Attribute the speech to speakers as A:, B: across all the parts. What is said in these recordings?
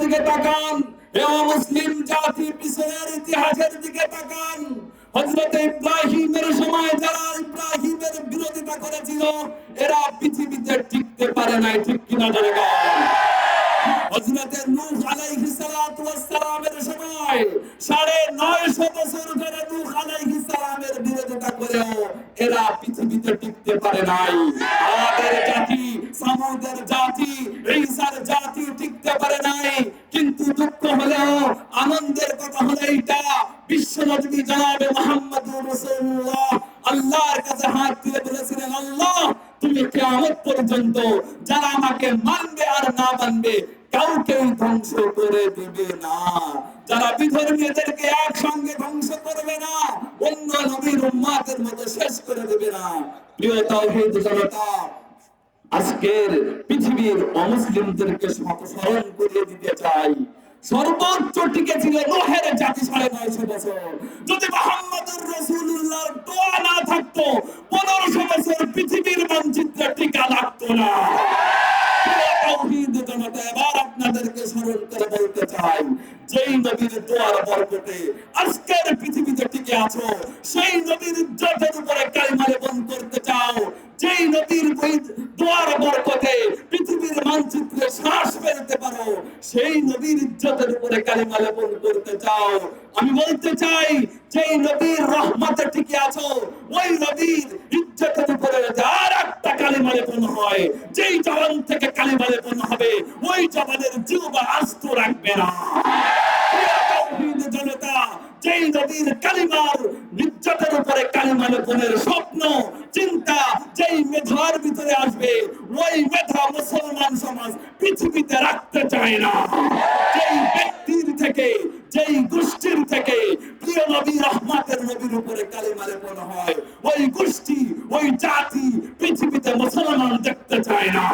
A: দিকে তাকান। এ মুসলিম জাতি পিছনের ইতিহাসের দিকে তাকান। হযরত ইব্রাহিমের সময় যারা ইব্রাহিমের বিরোধিতা করেছিল, এরা পৃথিবীতে টিকতে পারে নাই, ঠিক কিনা নূহ আলাইহিস সালাতু ওয়াস সালামের সময় সাড়ে নয়শো বছর ধরে নূহ আলাইহিস সালামের বিরোধিতা করেও এরা পৃথিবীতে টিকতে পারে নাই। আমাদের জাতি, সামুদের জাতি হলেও আনন্দের কথা হলো এইটা। বিশ্ব নবী জনাবে মুহাম্মদুর রাসূলুল্লাহ। আল্লাহর কাছে হাত তুলে বলেছিলেন, আল্লাহ, তুমি কিয়ামত পর্যন্ত যারা আমাকে মানবে আর না মানবে কাউকে ধ্বংস করে দিবে না। যারা বিধর্মীদেরকে একসঙ্গে ধ্বংস করবে না, অন্য নবীর উম্মাদের মতো শেষ করে দেবে না। প্রিয় তাওহীদ জনতা, আজকের পৃথিবীর অমুসলিমদেরকে স্মরণ করিয়ে দিতে চাই। সর্বোচ্চ টিকে ছিল জাতি বছর। যদি মোহাম্মদুর না থাকতো, পনেরোশো বছর পৃথিবীর মানচিত্রে টিকা লাগতো না। বলতে চাই বরকতে আজকের পৃথিবীতে টিকে আছো, সেই নবীর ইজ্জতের উপরে কালিমা লেপন করতে চাও সেই নবীর ইজ্জতের উপরে কালিমা লেপন করতে চাও। আমি বলতে চাই, যেই নবীর রহমতে টিকে আছো, ওই নবীর ইজ্জতের উপরে যার একটা কালিমা লেপন হয়, যেই জবান থেকে কালিমা লেপন হবে, ওই জবানের জিহ্বা আস্ত রাখবে না। জনতা, যেই নবীর কালিমার ইজ্জতের উপরে কালিমা লেপনের স্বপ্ন, চিন্তা, যেই মেধার ভিতরে আসবে, ওই মেধা মুসলমান সমাজ পৃথিবীতে রাখতে চায় না। যেই ব্যক্তির থেকে, যেই গোষ্ঠীর থেকে প্রিয় নবী রহমাতের নবীর উপরে কালিমা লেপন হয়, ওই গোষ্ঠী, ওই জাতি পৃথিবীতে মুসলমান দেখতে চায় না।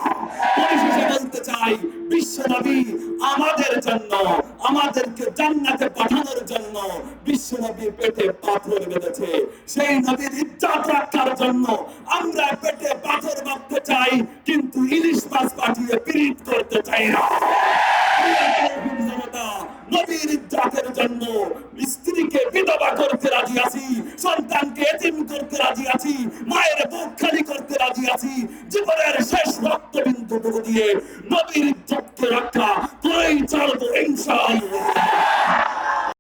A: পরিশেষে বলতে চাই বিশ্ব নবী আমাদের জন্য আমাদেরকে জান্নাতে পাঠানোর জন্য বিশ্ব নবী পেটে পাথর বেঁধেছে। সেই নবীর ইজ্জত রক্ষার জন্য আমরা পেটে পাথর বাঁধতে চাই, কিন্তু ইলিশ মাছ পাঠিয়ে পীড়িত করতে চাই না। নবীর জন্য স্ত্রীকে বিধবা করতে রাজি আছি, সন্তানকে এতিম করতে রাজি আছি, মায়ের বুক খালি করতে রাজি আছি। জীবনের শেষ দিয়ে নবীর ইজ্জতকে রাখা করেই ছাড়বো ইনশাআল্লাহ।